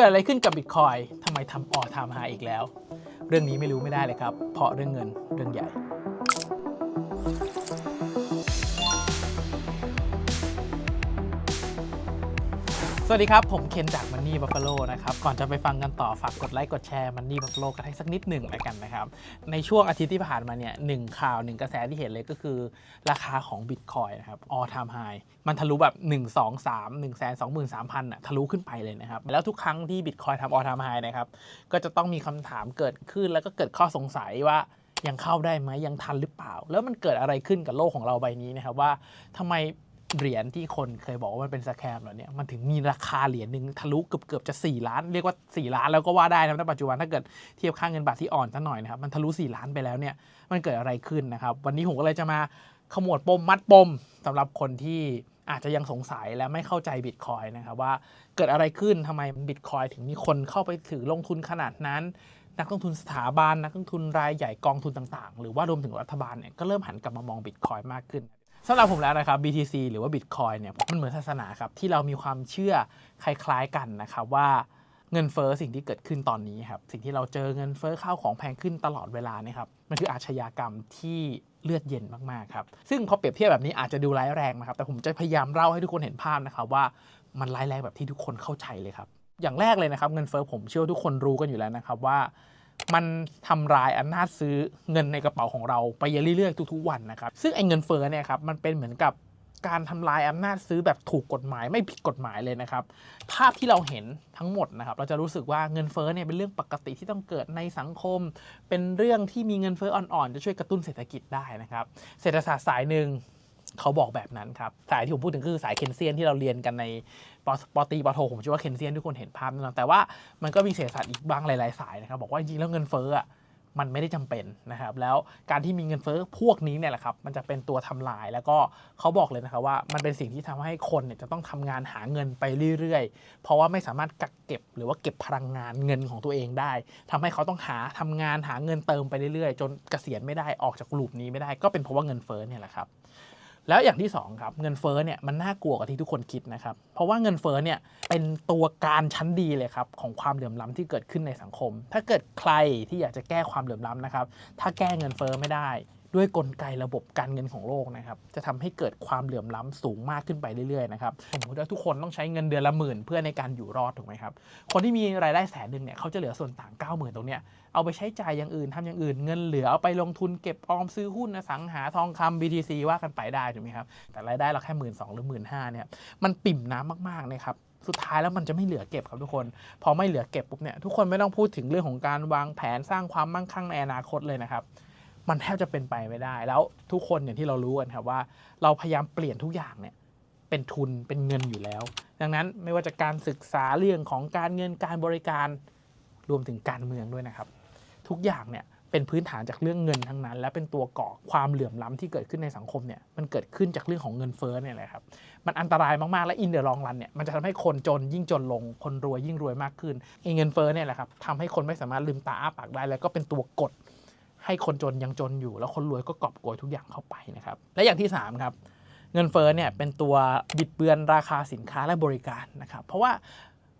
เกิดอะไรขึ้นกับบิตคอยทำไมทำออทามหาอีกแล้ว เรื่องนี้ไม่รู้ไม่ได้เลยครับ เพราะเรื่องเงินเรื่องใหญ่ สวัสดีครับ ผมเคนจากมันนี่บัฟฟาโลนะครับ ก่อนจะไปฟังกันต่อ ฝากกดไลค์กดแชร์มันนี่บัฟฟาโลกันให้สักนิดหนึ่งแล้วกันนะครับ ในช่วงอาทิตย์ที่ผ่านมาเนี่ยหนึ่งข่าวหนึ่งกระแสที่เห็นเลยก็คือ ราคาของบิตคอยนะครับ all time high มันทะลุแบบ 1 2 3 1 2 3 0 0 0อะทะลุขึ้นไปเลยนะครับ แล้วทุกครั้งที่บิตคอยทำ all time high นะครับก็จะต้องมีคำถามเกิดขึ้นแล้วก็เกิดข้อสงสัยว่ายังเข้าได้ไหมยังทันหรือเปล่า แล้วมันเกิดอะไรขึ้นกับโลกของเราใบนี้นะครับว่าทำไม เหรียญที่คนเคยบอกว่ามันเป็นสแคมแล้วเนี่ยมันถึงมีราคาเหรียญหนึ่งทะลุเกือบเกือบจะ 4 ล้าน เรียกว่า 4 ล้านแล้วก็ว่าได้นะในปัจจุบันถ้าเกิดเทียบค่าเงินบาทที่อ่อนสักหน่อยนะครับมันทะลุ 4 ล้านไปแล้วเนี่ยมันเกิดอะไรขึ้นนะครับ วันนี้ผมก็เลยจะมาขมวดปมมัดปมสำหรับคนที่อาจจะยังสงสัยและไม่เข้าใจบิตคอยนะครับว่าเกิดอะไรขึ้นทำไมบิตคอยถึงมีคนเข้าไปถือลงทุนขนาดนั้นนักลงทุนสถาบันนักลงทุนรายใหญ่กองทุนต่างๆ หรือว่ารวมถึงรัฐบาลเนี่ยก็เริ่มหันกลับมามองบิตคอยมากขึ้น สำหรับผมแล้วนะครับ BTC หรือว่า Bitcoin เนี่ยมันเหมือนศาสนาครับ ที่เรามีความเชื่อคล้ายๆกันนะครับว่าเงินเฟ้อสิ่งที่เกิดขึ้นตอนนี้ครับ สิ่งที่เราเจอเงินเฟ้อข้าวของแพงขึ้นตลอดเวลานี่ครับมันคืออาชญากรรมที่เลือดเย็นมากๆครับ ซึ่งพอเปรียบเทียบแบบนี้อาจจะดูร้ายแรงนะครับ แต่ผมจะพยายามเล่าให้ทุกคนเห็นภาพนะครับว่ามันร้ายแรงแบบที่ทุกคนเข้าใจเลยครับ อย่างแรกเลยนะครับเงินเฟ้อผมเชื่อทุกคนรู้กันอยู่แล้วนะครับว่า มันทำลายอำนาจซื้อเงินในกระเป๋าของเราไปเรื่อยๆทุกๆวันนะครับ ซึ่งไอ้เงินเฟ้อเนี่ยครับมันเป็นเหมือนกับการทำลายอำนาจซื้อแบบถูกกฎหมายไม่ผิดกฎหมายเลยนะครับ ภาพที่เราเห็นทั้งหมดนะครับ เราจะรู้สึกว่าเงินเฟ้อเนี่ยเป็นเรื่องปกติที่ต้องเกิดในสังคม เป็นเรื่องที่มีเงินเฟ้ออ่อนๆ จะช่วยกระตุ้นเศรษฐกิจได้นะครับ เศรษฐศาสตร์สายหนึ่ง เขาบอกแบบนั้นครับ สายที่ผมพูดถึงคือสายเคนเซียนที่เราเรียนกันในปปตีปโทผมเชื่อว่าเคนเซียนทุกคนเห็นภาพแน่นอนแต่ว่ามันก็มีเศรษฐศาสตร์อีกบางหลายๆสายนะครับบอกว่าจริงๆแล้วเงินเฟ้ออะมันไม่ได้จำเป็นนะครับ แล้วการที่มีเงินเฟ้อพวกนี้เนี่ยแหละครับ มันจะเป็นตัวทำลายแล้วก็เขาบอกเลยนะครับว่ามันเป็นสิ่งที่ทำให้คนเนี่ยจะต้องทำงานหาเงินไปเรื่อยๆ เพราะว่าไม่สามารถกักเก็บหรือว่าเก็บพลังงานเงินของตัวเองได้ทำให้เขาต้องหาทำงานหาเงินเติมไปเรื่อยๆ จนเกษียณไม่ได้ออกจากลูปนี้ไม่ได้ ก็เป็นเพราะว่าเงินเฟ้อเนี่ยแหละครับ แล้วอย่างที่สองครับเงินเฟ้อเนี่ยมันน่ากลัวกว่าที่ทุกคนคิดนะครับ เพราะว่าเงินเฟ้อเนี่ยเป็นตัวการชั้นดีเลยครับของความเหลื่อมล้ำที่เกิดขึ้นในสังคม ถ้าเกิดใครที่อยากจะแก้ความเหลื่อมล้ำนะครับถ้าแก้เงินเฟ้อไม่ได้ ด้วยกลไกระบบการเงินของโลกนะครับ จะทำให้เกิดความเหลื่อมล้ำสูงมากขึ้นไปเรื่อยๆนะครับสมมติว่าทุกคนต้องใช้เงินเดือนละหมื่นเพื่อในการอยู่รอดถูกไหมครับ คนที่มีรายได้แสนหนึ่งเนี่ยเขาจะเหลือส่วนต่าง 9 0,000 ตรงเนี้ยเอาไปใช้จ่ายอย่างอื่นทำอย่างอื่น เงินเหลือเอาไปลงทุนเก็บออมซื้อหุ้นสังหาทองคำ BTC ว่ากันไปได้ถูกไหมครับ แต่รายได้เราแค่หมื่นสองหรือหมื่นห้าเนี่ย มันปิ่มน้ำมากๆนะครับสุดท้ายแล้วมันจะไม่เหลือเก็บครับทุกคน พอไม่เหลือเก็บปุ๊บเนี่ยทุกคนไม่ต้องพูดถึงเรื่องของการวางแผนสร้างความมั่งคั่งในอนาคตเลยนะครับ มันแทบจะเป็นไปไม่ได้ แล้วทุกคนอย่างที่เรารู้กันครับว่า เราพยายามเปลี่ยนทุกอย่างเนี่ยเป็นทุนเป็นเงินอยู่แล้ว ดังนั้นไม่ว่าจะการศึกษาเรื่องของการเงินการบริการรวมถึงการเมืองด้วยนะครับ ทุกอย่างเนี่ยเป็นพื้นฐานจากเรื่องเงินทั้งนั้น และเป็นตัวก่อความเหลื่อมล้ำที่เกิดขึ้นในสังคมเนี่ยมันเกิดขึ้นจากเรื่องของเงินเฟ้อเนี่ยแหละครับมันอันตรายมากๆและอินเดอร์ลองรันเนี่ยมันจะทำให้คนจนยิ่งจนลงคนรวยยิ่งรวยมากขึ้นไอ้เงินเฟ้อเนี่ยแหละครับทำให้คนไม่สามารถลืมตาอ้าปากได้ แล้วก็เป็นตัวกด ให้คนจนยังจนอยู่ แล้วคนรวยก็กอบโกยทุกอย่างเข้าไปนะครับ และอย่างที่สามครับเงินเฟ้อเนี่ยเป็นตัวบิดเบือนราคาสินค้าและบริการนะครับ เพราะว่า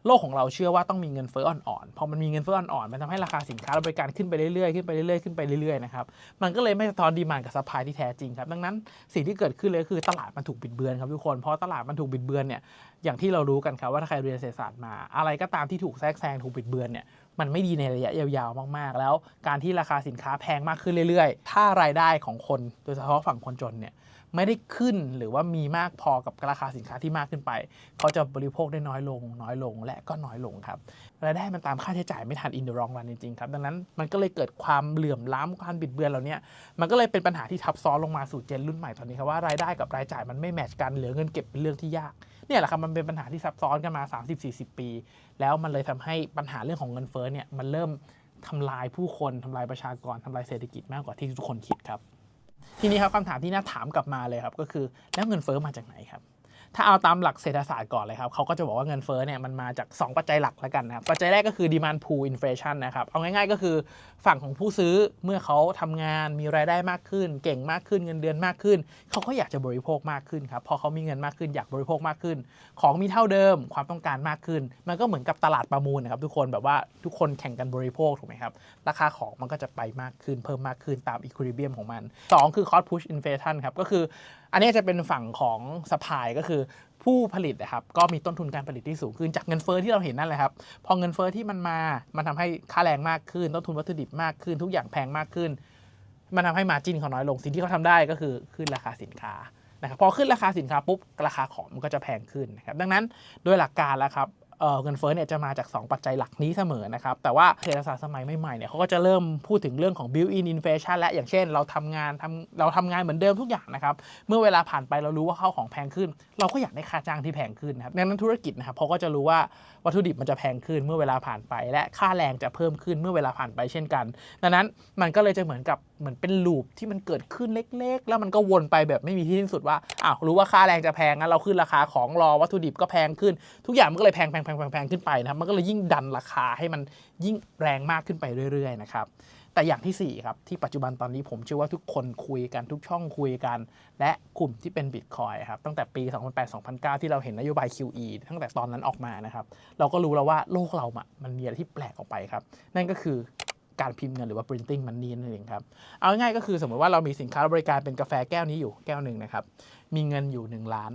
โลกของเราเชื่อว่าต้องมีเงินเฟ้ออ่อนๆ พอมันมีเงินเฟ้ออ่อนๆ มันทำให้ราคาสินค้าและบริการขึ้นไปเรื่อยๆ ขึ้นไปเรื่อยๆ ขึ้นไปเรื่อยๆ นะครับ มันก็เลยไม่สะท้อนดีมานกับซัพพลายที่แท้จริงครับ ดังนั้นสิ่งที่เกิดขึ้นเลยคือตลาดมันถูกบิดเบือนครับทุกคน เพราะตลาดมันถูกบิดเบือนเนี่ย อย่างที่เรารู้กันครับว่าถ้าใครเรียนเศรษฐศาสตร์มา อะไรก็ตามที่ถูกแทรกแซงถูกบิดเบือนเนี่ย มันไม่ดีในระยะยาวๆ มากๆ แล้วการที่ราคาสินค้าแพงมากขึ้นเรื่อยๆ ถ้ารายได้ของคนโดยเฉพาะฝั่งคนจนเนี่ย ไม่ได้ขึ้นหรือว่ามีมากพอกับราคาสินค้าที่มากขึ้นไป เขาจะบริโภคได้น้อยลง น้อยลงและก็น้อยลงครับรายได้มันตามค่าใช้จ่ายไม่ทันอินดอร์รองรันจริงๆครับดังนั้นมันก็เลยเกิดความเหลื่อมล้ำความบิดเบือนเหล่านี้มันก็เลยเป็นปัญหาที่ทับซ้อนลงมาสู่เจนรุ่นใหม่ตอนนี้ครับว่ารายได้กับรายจ่ายมันไม่แมทช์กันเหลือเงินเก็บเป็นเรื่องที่ยากเนี่ยแหละครับมันเป็นปัญหาที่ซับซ้อนกันมา 30-40 ปี แล้วมันเลยทำให้ปัญหาเรื่องของเงินเฟ้อเนี่ยมันเริ่มทำลายผู้คนทำลายประชากรทำลายเศรษฐกิจมากกว่าที่ทุกคนคิดครับ ทีนี้ครับคำถามที่น่าถามกลับมาเลยครับ ก็คือแล้วเงินเฟ้อมาจากไหนครับ ถ้าเอาตามหลักเศรษฐศาสตร์ก่อนเลยครับเขาก็จะบอกว่าเงินเฟ้อเนี่ยมันมาจาก 2 ปัจจัยหลักแล้วกันนะครับปัจจัยแรกก็คือ demand pool inflation นะครับเอาง่ายๆก็คือฝั่งของผู้ซื้อเมื่อเขาทำงานมีรายได้มากขึ้น เก่งมากขึ้นเงินเดือนมากขึ้น เขาก็อยากจะบริโภคมากขึ้นครับพอเขามีเงินมากขึ้นอยากบริโภคมากขึ้น ของมีเท่าเดิมความต้องการมากขึ้น มันก็เหมือนกับตลาดประมูลนะครับทุกคนแบบว่าทุกคนแข่งกันบริโภคถูกไหมครับราคาของมันก็จะไปมากขึ้นเพิ่มมากขึ้นตามอีควิลิเบียมของมัน 2 คือ cost push inflation ครับก็คืออันนี้จะเป็นฝั่งของสปายก็คือผู้ผลิตนะครับก็มีต้นทุนการผลิตที่สูงขึ้นจากเงินเฟ้อที่เราเห็นนั่นแหละครับ พอเงินเฟ้อที่มันมา มันทำให้ค่าแรงมากขึ้น ต้นทุนวัตถุดิบมากขึ้น ทุกอย่างแพงมากขึ้น มันทำให้มาจินเขาน้อยลง สิ่งที่เขาทำได้ก็คือขึ้นราคาสินค้านะครับพอขึ้นราคาสินค้าปุ๊บราคาของมันก็จะแพงขึ้นนะครับดังนั้นโดยหลักการแล้วครับ เงินเฟ้อเนี่ยจะมาจาก 2 ปัจจัยหลักนี้เสมอนะครับ แต่ว่าเศรษฐศาสตร์สมัยใหม่ๆเนี่ยเขาก็จะเริ่มพูดถึงเรื่องของ built-in inflation และอย่างเช่น เราทำงานทำเราทำงานเหมือนเดิมทุกอย่างนะครับ เมื่อเวลาผ่านไปเรารู้ว่าข้าวของแพงขึ้น เราก็อยากได้ค่าจ้างที่แพงขึ้นนะครับดังนั้นธุรกิจนะครับเขาก็จะรู้ว่าวัตถุดิบมันจะแพงขึ้นเมื่อเวลาผ่านไป และค่าแรงจะเพิ่มขึ้นเมื่อเวลาผ่านไปเช่นกัน ดังนั้นมันก็เลยจะเหมือนกับเหมือนเป็นลูปที่มันเกิดขึ้นเล็ก ๆ แล้วมันก็วนไปแบบไม่มีที่สิ้นสุดว่าอ้าวรู้ว่าค่าแรงจะแพงงั้นเราขึ้นราคาของรอวัตถุดิบก็แพงขึ้นทุกอย่างมันก็เลยแพงแพงงแพงขึ้นไปนะครับ มันก็เลยยิ่งดันราคาให้มันยิ่งแรงมากขึ้นไปเรื่อยๆนะครับแต่อย่างที่สี่ครับ ที่ปัจจุบันตอนนี้ผมเชื่อว่าทุกคนคุยกันทุกช่องคุยกัน และกลุ่มที่เป็นบิตคอยครับ ตั้งแต่ปี 2008-2009 ที่เราเห็นนโยบาย QE ตั้งแต่ตอนนั้นออกมานะครับ เราก็รู้แล้วว่าโลกเราอะมันมีอะไรที่แปลกออกไปครับ นั่นก็คือการพิมพ์เงินหรือว่า printing money นั่นเองครับ เอาง่ายก็คือสมมติว่าเรามีสินค้าบริการเป็นกาแฟแก้วนี้อยู่แก้วหนึ่งนะครับมีเงินอยู่ 1 ล้าน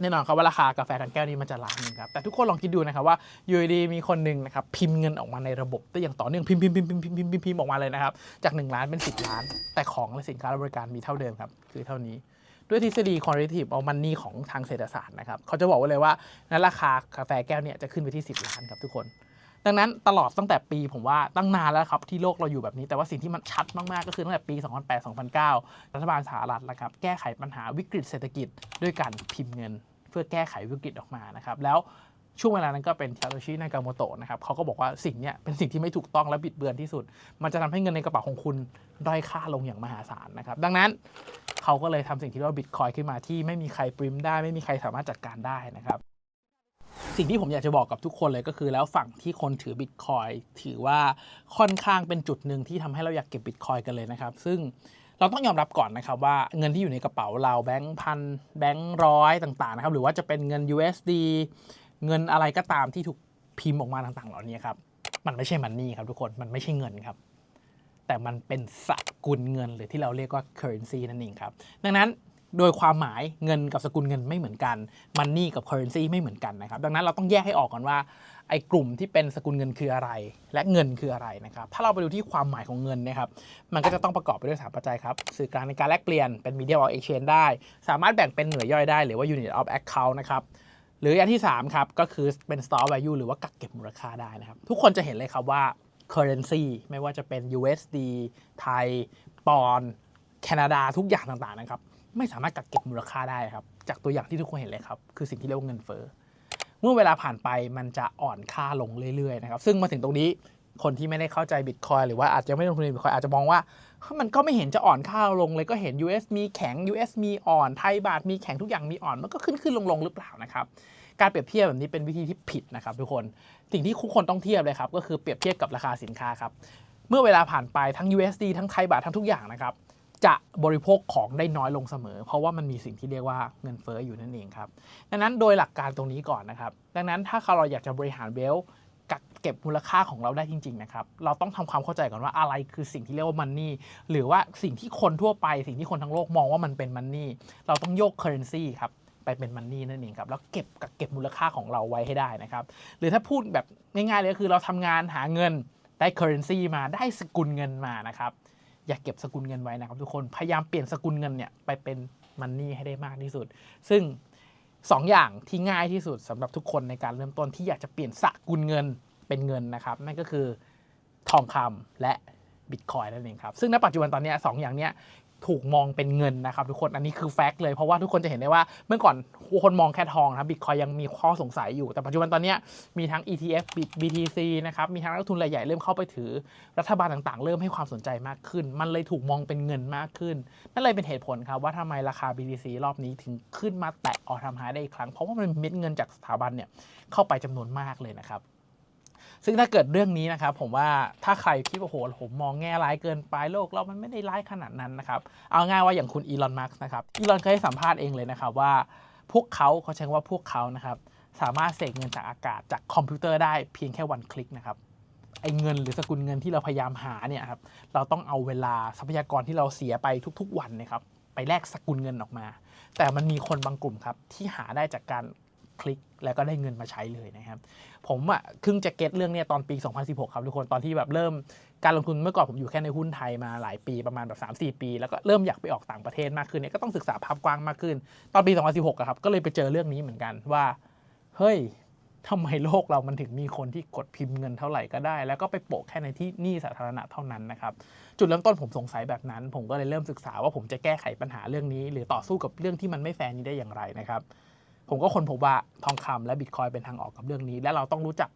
แน่นอนครับว่าราคากาแฟถังแก้วนี้มันจะล้านนึงครับแต่ทุกคนลองคิดดูนะครับว่าอยู่ดีมีคนหนึ่งนะครับพิมพ์เงินออกมาในระบบได้อย่างต่อเนื่องพิมพ์พิมพ์พิมพ์พิมพ์พิมพ์พิมพ์พิมพ์ออกมาเลยนะครับจาก 1 ล้านเป็น 10 ล้าน แต่ของและสินค้าและบริการมีเท่าเดิมครับคือเท่านี้ด้วยทฤษฎี quantitative a l m o n e ของทางเศรษฐศาสตร์นะครับเขาจะบอกไว้เลยว่านั้นราคากาแฟแก้วเนี่ยจะขึ้นไปที่ 10 ล้านครับทุกคน ดังนั้นตลอดตั้งแต่ปีผมว่าตั้งนานแล้วครับที่โลกเราอยู่แบบนี้ แต่ว่าสิ่งที่มันชัดมาก ๆ ก็คือตั้งแต่ปี 2008-2009 รัฐบาลสหรัฐนะครับแก้ไขปัญหาวิกฤตเศรษฐกิจด้วยการพิมพ์เงิน เพื่อแก้ไขวิกฤตออกมานะครับแล้วช่วงเวลานั้นก็เป็นทาโตชินากาโมโตะนะครับเขาก็บอกว่าสิ่งนี้เป็นสิ่งที่ไม่ถูกต้องและบิดเบือนที่สุด มันจะทำให้เงินในกระเป๋าของคุณด้อยค่าลงอย่างมหาศาลนะครับ ดังนั้นเขาก็เลยทำสิ่งที่เรียกว่าบิตคอยขึ้นมาที่ไม่มีใครปริมได้ ไม่มีใครสามารถจัดการได้นะครับ สิ่งที่ผมอยากจะบอกกับทุกคนเลยก็คือแล้วฝั่งที่คนถือบิตคอยถือว่าค่อนข้างเป็นจุดหนึ่งที่ทำให้เราอยากเก็บบิตคอยกันเลยนะครับ ซึ่ง เราต้องยอมรับก่อนนะครับว่าเงินที่อยู่ในกระเป๋าเราแบงค์พันแบงค์ร้อยต่างๆนะครับหรือว่าจะเป็นเงิน USD เงินอะไรก็ตามที่ถูกพิมพ์ออกมาต่างๆ เหล่านี้ครับมันไม่ใช่มันนี่ครับทุกคนมันไม่ใช่เงินครับ แต่มันเป็นสกุลเงินหรือที่เราเรียกว่า currency นั่นเองครับ ดังนั้น โดยความหมายเงินกับสกุลเงินไม่เหมือนกันมันนี่กับ currency ไม่เหมือนกันนะครับ ดังนั้นเราต้องแยกให้ออกก่อนว่าไอ้กลุ่มที่เป็นสกุลเงินคืออะไร และเงินคืออะไรนะครับ ถ้าเราไปดูที่ความหมายของเงินนะครับ มันก็จะต้องประกอบไปด้วยสามปัจจัยครับ สื่อกลางในการแลกเปลี่ยนเป็น medium of exchange ได้ สามารถแบ่งเป็นหน่วยย่อยได้ หรือว่า unit of account นะครับหรืออันที่ 3 ครับ ก็คือเป็น store value หรือว่ากักเก็บมูลค่าได้นะครับ ทุกคนจะเห็นเลยครับว่า currency ไม่ว่าจะเป็น USD ไทยปอนด์แคนาดาทุกอย่างต่างๆนะครับ ไม่สามารถกักเก็บมูลค่าได้ครับ จากตัวอย่างที่ทุกคนเห็นเลยครับ คือสิ่งที่เรียกว่าเงินเฟ้อเมื่อเวลาผ่านไปมันจะอ่อนค่าลงเรื่อยๆนะครับซึ่งมาถึงตรงนี้คนที่ไม่ได้เข้าใจบิตคอยหรือว่าอาจจะไม่ลงทุนในบิตคอยอาจจะมองว่ามันก็ไม่เห็นจะอ่อนค่าลงเลยก็เห็น US มีแข็ง US มีอ่อนไทยบาทมีแข็งทุกอย่างมีอ่อนมันก็ขึ้นขึ้นลงลงหรือเปล่านะครับการเปรียบเทียบแบบนี้เป็นวิธีที่ผิดนะครับทุกคนสิ่งที่ทุกคนต้องเทียบเลยครับก็คือเปรียบเทียบกับราคาสินค้าครับเมื่อเวลาผ่านไปทั้ง USD ทั้งไทยบาททั้งทุกอย่างนะครับ จะบริโภคของได้น้อยลงเสมอ เพราะว่ามันมีสิ่งที่เรียกว่าเงินเฟ้ออยู่นั่นเองครับ ดังนั้นโดยหลักการตรงนี้ก่อนนะครับ ดังนั้นถ้าเราอยากจะบริหารเวลกักเก็บมูลค่าของเราได้จริง ๆ นะครับ เราต้องทำความเข้าใจก่อนว่าอะไรคือสิ่งที่เรียกว่ามันนี่หรือว่าสิ่งที่คนทั่วไป สิ่งที่คนทั้งโลกมองว่ามันเป็นมันนี่เราต้องโยก currency ครับไปเป็นมันนี่นั่นเองครับแล้วเก็บกักเก็บมูลค่าของเราไว้ให้ได้นะครับ หรือถ้าพูดแบบง่ายๆเลยก็คือเราทำงานหาเงินได้ currency มาได้สกุลเงินมานะครับ อย่าเก็บสกุลเงินไว้นะครับทุกคนพยายามเปลี่ยนสกุลเงินเนี่ยไปเป็นมันนี่ให้ได้มากที่สุด ซึ่ง2ออย่างที่ง่ายที่สุดสำหรับทุกคนในการเริ่มต้นที่อยากจะเปลี่ยนสกุลเงินเป็นเงินนะครับนั่นก็คือทองคำและบิตคอยนั่นเองครับซึ่งณปัจจุบันตอนนี้สองอย่างเนี้ย ถูกมองเป็นเงินนะครับทุกคนอันนี้คือแฟกต์เลยเพราะว่าทุกคนจะเห็นได้ว่าเมื่อก่อนคนมองแค่ทองนะบิตคอยยังมีข้อสงสัยอยู่ แต่ปัจจุบันตอนนี้มีทั้ง ETF BTC นะครับมีทั้งนักลงทุนรายใหญ่เริ่มเข้าไปถือรัฐบาลต่างๆ เริ่มให้ความสนใจมากขึ้น มันเลยถูกมองเป็นเงินมากขึ้น นั่นเลยเป็นเหตุผลครับว่าทำไมราคา BTC รอบนี้ถึงขึ้นมาแตะออทำไฮได้อีกครั้ง เพราะว่ามันมีเม็ดเงินจากสถาบันเนี่ยเข้าไปจำนวนมากเลยนะครับ ซึ่งถ้าเกิดเรื่องนี้นะครับผมว่าถ้าใครคิดว่าโหผมมองแง่ร้ายเกินไปโลกเรามันไม่ได้ร้ายขนาดนั้นนะครับเอาง่ายว่าอย่างคุณอีลอนมัสนะครับอีลอนเคยให้สัมภาษณ์เองเลยนะครับว่าพวกเขาเขาใช้คำว่าพวกเขานะครับสามารถเสกเงินจากอากาศจากคอมพิวเตอร์ได้เพียงแค่วันคลิกนะครับไอ้เงินหรือสกุลเงินที่เราพยายามหาเนี่ยครับเราต้องเอาเวลาทรัพยากรที่เราเสียไปทุก ๆ วันนะครับไปแลกสกุลเงินออกมา แต่มันมีคนบางกลุ่มครับที่หาได้จากการ คลิกแล้วก็ได้เงินมาใช้เลยนะครับ ผมอะเพิ่งจะเก็ตเรื่องเนี้ยตอนปี 2016 ครับทุกคนตอนที่แบบเริ่มการลงทุนเมื่อก่อนผมอยู่แค่ในหุ้นไทยมาหลายปีประมาณแบบ3-4 ปี แล้วก็เริ่มอยากไปออกต่างประเทศมากขึ้นเนี่ยก็ต้องศึกษาภาพกว้างมากขึ้น ตอนปี 2016อะครับก็เลยไปเจอเรื่องนี้เหมือนกันว่าเฮ้ยทำไมโลกเรามันถึงมีคนที่กดพิมพ์เงินเท่าไหร่ก็ได้ แล้วก็ไปโปะแค่ในที่หนี้สาธารณะเท่านั้นนะครับ จุดเริ่มต้นผมสงสัยแบบนั้น ผมก็เลยเริ่มศึกษาว่าผมจะแก้ไขปัญหาเรื่องนี้ หรือต่อสู้กับเรื่องที่มันไม่แฟร์นี้ได้อย่างไรนะครับ ผมก็ค้นพบว่าทองคำและบิตคอยเป็นทางออกกับเรื่องนี้ และเราต้องรู้จัก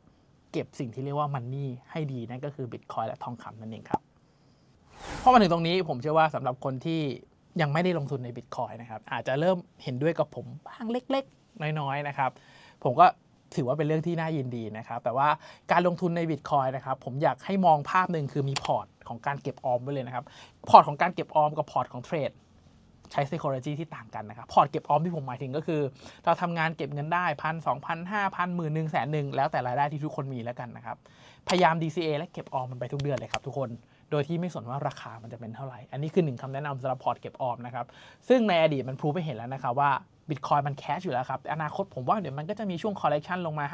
เก็บสิ่งที่เรียกว่ามันนี่ให้ดีนั่นก็คือบิตคอยและทองคำนั่นเองครับพอมาถึงตรงนี้ผมเชื่อว่าสำหรับคนที่ยังไม่ได้ลงทุนในบิตคอยนะครับอาจจะเริ่มเห็นด้วยกับผมบ้างเล็ก ๆ น้อยๆนะครับ ผมก็ถือว่าเป็นเรื่องที่น่ายินดีนะครับ แต่ว่าการลงทุนในบิตคอยนะครับ ผมอยากให้มองภาพหนึ่งคือมีพอร์ตของการเก็บออมไว้เลยนะครับ พอร์ตของการเก็บออมกับพอร์ตของเทรด ใช้ psychology ที่ต่างกันนะครับ พอร์ตเก็บออมที่ผมหมายถึงก็คือ เราทำงานเก็บเงินได้พันสองพันห้าพันหมื่นหนึ่งแสนหนึ่งแล้วแต่รายได้ที่ทุกคนมีแล้วกันนะครับ พยายาม DCA และเก็บออมมันไปทุกเดือนเลยครับทุกคนโดยที่ไม่สนว่าราคามันจะเป็นเท่าไหร่ อันนี้คือหนึ่งคำแนะนำสำหรับพอร์ตเก็บออมนะครับ ซึ่งในอดีตมันพรูฟไปเห็นแล้วนะครับว่าบิตคอยมันแคชอยู่แล้วครับแต่อนาคตผมว่าเดี๋ยวมันก็จะมีช่วงคอลเล t ชันลงมา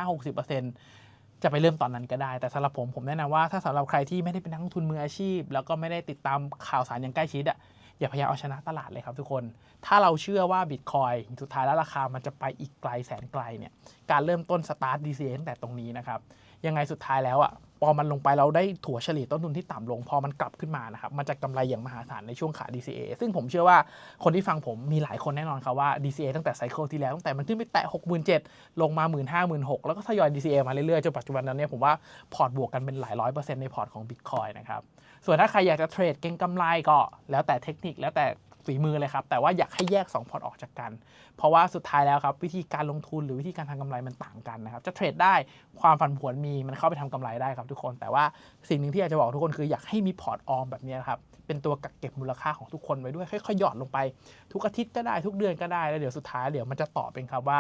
5-60%จะไปเริ่มตอนนั้นก็ได้ แต่สำหรับผมผมแนะนำว่าถ้าสำหรับใครที่ไม่ได้เป็นนักลงทุนมืออาชีพ แล้วก็ไม่ได้ติดตามข่าวสารอย่างใกล้ชิดอะ อย่าพยายามเอาชนะตลาดเลยครับทุกคน ถ้าเราเชื่อว่าบิตคอยสุดท้ายแล้วราคามันจะไปอีกไกลแสนไกลเนี่ย การเริ่มต้นสตาร์ท DCA ตั้งแต่ตรงนี้นะครับ ยังไงสุดท้ายแล้วอะ พอมันลงไปเราได้ถั่วเฉลี่ยต้นทุนที่ต่ำลง พอมันกลับขึ้นมานะครับมันจะกำไรอย่างมหาศาลในช่วงขา DCA ซึ่งผมเชื่อว่าคนที่ฟังผมมีหลายคนแน่นอนครับว่า DCA ตั้งแต่ไซเคิลที่แล้วตั้งแต่มันขึ้นไปแตะ 67,000ลงมา 1 5 0 0 0 0แล้วก็ทยอย DCA มาเรื่อยๆจนปัจจุบันนั้นเนี่ยผมว่าพอร์ตบวกกันเป็นหลายร้อยเปอร์เซ็นต์ในพอร์ตของ Bitcoin นะครับส่วนถ้าใครอยากจะเทรดเก็งกำไรก็ แล้วแต่เทคนิคแล้วแต่ ฝีมือเลยครับ แต่ว่าอยากให้แยก 2 พอร์ตออกจากกัน เพราะว่าสุดท้ายแล้วครับ วิธีการลงทุนหรือวิธีการทำกำไรมันต่างกันนะครับ จะเทรดได้ความผันผวนมีมันเข้าไปทำกำไรได้ครับทุกคน แต่ว่าสิ่งหนึ่งที่อยากจะบอกทุกคนคืออยากให้มีพอร์ตออมแบบนี้ครับ เป็นตัวกักเก็บมูลค่าของทุกคนไว้ด้วย ค่อยๆหยอดลงไป ทุกอาทิตย์ก็ได้ทุกเดือนก็ได้แล้วเดี๋ยวสุดท้ายเดี๋ยวมันจะตอบเป็นครับว่า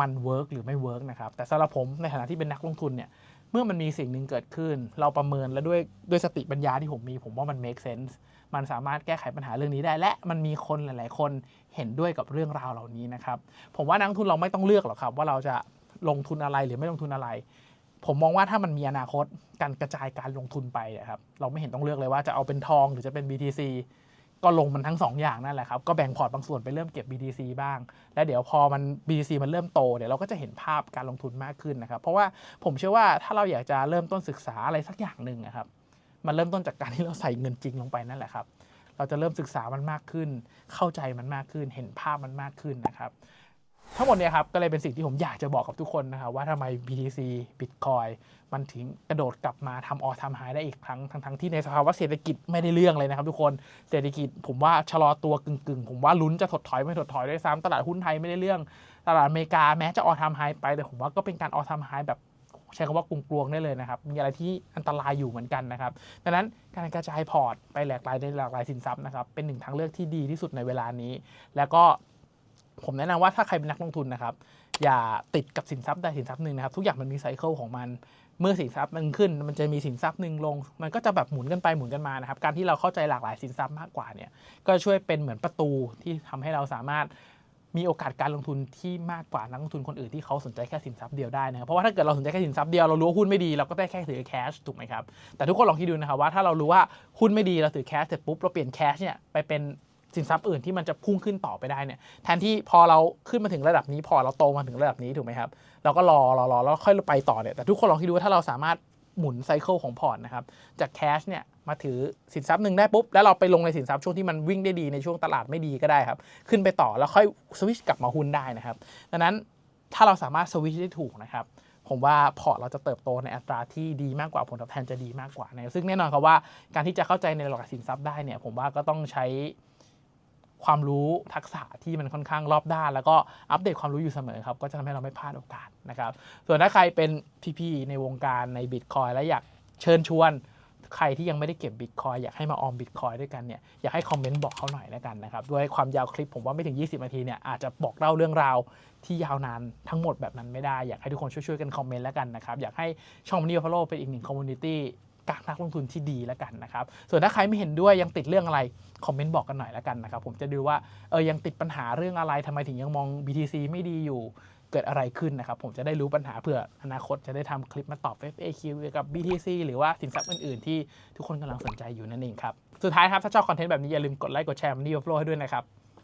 มันเวิร์กหรือไม่เวิร์กนะครับแต่สำหรับผมในฐานะที่เป็นนักลงทุนเนี่ย เมื่อมันมีสิ่งหนึ่งเกิดขึ้น เราประเมินแล้วด้วยด้วยสติปัญญาที่ผมมี ผมว่ามัน make sense มันสามารถแก้ไขปัญหาเรื่องนี้ได้ และมันมีคนหลาย ๆ คนเห็นด้วยกับเรื่องราวเหล่านี้นะครับ ผมว่านักทุนเราไม่ต้องเลือกหรอกครับ ว่าเราจะลงทุนอะไรหรือไม่ลงทุนอะไร ผมมองว่าถ้ามันมีอนาคตการกระจายการลงทุนไปอะครับ เราไม่เห็นต้องเลือกเลยว่าจะเอาเป็นทองหรือจะเป็น BTC ก็ลงมันทั้ง 2 อย่างนั่นแหละครับ ก็แบ่งพอร์ตบางส่วนไปเริ่มเก็บ BTC บ้าง และเดี๋ยวพอมัน BTC มันเริ่มโตเดี๋ยวเราก็จะเห็นภาพการลงทุนมากขึ้นนะครับ เพราะว่าผมเชื่อว่าถ้าเราอยากจะเริ่มต้นศึกษาอะไรสักอย่างหนึ่งนะครับ มันเริ่มต้นจากการที่เราใส่เงินจริงลงไปนั่นแหละครับ เราจะเริ่มศึกษามันมากขึ้น เข้าใจมันมากขึ้น เห็นภาพมันมากขึ้นนะครับ ทั้งหมดเนี่ยครับก็เลยเป็นสิ่งที่ผมอยากจะบอกกับทุกคนนะครับว่าทำไม BTC Bitcoin มันถึงกระโดดกลับมาทำออทำหายได้อีกครั้งทั้งทั้งที่ในสภาวะเศรษฐกิจไม่ได้เรื่องเลยนะครับ ทุกคนเศรษฐกิจผมว่าชะลอตัวกึ่งๆ ผมว่าลุ้นจะถดถอยไม่ถดถอยด้วยซ้ำตลาดหุ้นไทยไม่ได้เรื่อง ตลาดอเมริกาแม้จะออทำหายไปแต่ผมว่าก็เป็นการออทำหายแบบใช้คำว่ากลวงๆได้เลยนะครับ มีอะไรที่อันตรายอยู่เหมือนกันนะครับ ดังนั้นการกระจายพอร์ตไปหลากหลายในหลากหลายสินทรัพย์นะครับ เป็นหนึ่งทางเลือกที่ดีที่สุดในเวลานี้ แล้วก็ ผมแนะนำว่าถ้าใครเป็นนักลงทุนนะครับ อย่าติดกับสินทรัพย์ใดสินทรัพย์หนึ่งนะครับ ทุกอย่างมันมีไซเคิลของมัน เมื่อสินทรัพย์มันขึ้น มันจะมีสินทรัพย์หนึ่งลง มันก็จะแบบหมุนกันไปหมุนกันมานะครับ การที่เราเข้าใจหลากหลายสินทรัพย์มากกว่าเนี่ย ก็ช่วยเป็นเหมือนประตูที่ทำให้เราสามารถมีโอกาสการลงทุนที่มากกว่านักลงทุนคนอื่นที่เขาสนใจแค่สินทรัพย์เดียวได้นะครับเพราะว่าถ้าเกิดเราสนใจแค่สินทรัพย์เดียวเรารู้ว่าหุ้นไม่ดีเราก็ได้แค่ถือแคชถูกไหมครับแต่ทุกคนลองคิดดูนะครับว่าถ้าเรารู้ว่าหุ้นไม่ดีเราถือแคชเสร็จปุ๊บเราเปลี่ยนแคชเนี่ยไปเป็น สินทรัพย์อื่นที่มันจะพุ่งขึ้นต่อไปได้เนี่ยแทนที่พอเราขึ้นมาถึงระดับนี้ พอเราโตมาถึงระดับนี้ถูกไหมครับเราก็รอรอรอแล้วค่อยไปต่อเนี่ยแต่ทุกคนลองคิดดูว่าถ้าเราสามารถหมุนไซเคิลของพอร์ตนะครับจากแคชเนี่ยมาถือสินทรัพย์หนึ่งได้ปุ๊บ แล้วเราไปลงในสินทรัพย์ช่วงที่มันวิ่งได้ดีในช่วงตลาดไม่ดีก็ได้ครับ ขึ้นไปต่อแล้วค่อยสวิชกลับมาหุ้นได้นะครับ ดังนั้นถ้าเราสามารถสวิชได้ถูกนะครับ ผมว่าพอร์ตเราจะเติบโตในอัตราที่ดีมากกว่าผลตอบแทนจะดีมากกว่านะซึ่งแน่นอนครับว่าการที่จะเข้าใจในหลักสินทรัพย์ได้เนี่ยผมว่าก็ต้องใช้ ความรู้ทักษะที่มันค่อนข้างรอบด้าน แล้วก็อัปเดตความรู้อยู่เสมอครับ ก็จะทำให้เราไม่พลาดโอกาสนะครับ ส่วนถ้าใครเป็นพี่ๆในวงการในบิตคอยและอยากเชิญชวนใครที่ยังไม่ได้เก็บบิตคอยอยากให้มาออมบิตคอยด้วยกันเนี่ยอยากให้คอมเมนต์บอกเขาหน่อยแล้วกันนะครับ ด้วยความยาวคลิปผมว่าไม่ถึง 20 นาทีเนี่ยอาจจะบอกเล่าเรื่องราวที่ยาวนานทั้งหมดแบบนั้นไม่ได้ อยากให้ทุกคนช่วยๆกันคอมเมนต์แล้วกันนะครับ อยากให้ช่องมันนี่ฟอลโล่เป็นอีกหนึ่งคอมมูนิตี้ การนักลงทุนที่ดีแล้วกันนะครับ ส่วนถ้าใครไม่เห็นด้วยยังติดเรื่องอะไร คอมเมนต์บอกกันหน่อยแล้วกันนะครับ ผมจะดูว่าเออยังติดปัญหาเรื่องอะไรทำไมถึงยังมอง BTC ไม่ดีอยู่เกิดอะไรขึ้นนะครับ ผมจะได้รู้ปัญหาเผื่ออนาคตจะได้ทำคลิปมาตอบ FAQ เกี่ยวกับ BTC หรือว่าสินทรัพย์อื่นๆ ที่ทุกคนกำลังสนใจอยู่นั่นเองครับ สุดท้ายครับ ถ้าชอบคอนเทนต์แบบนี้อย่าลืมกดไลค์กดแชร์มันนี่โฟลให้ด้วยนะครับ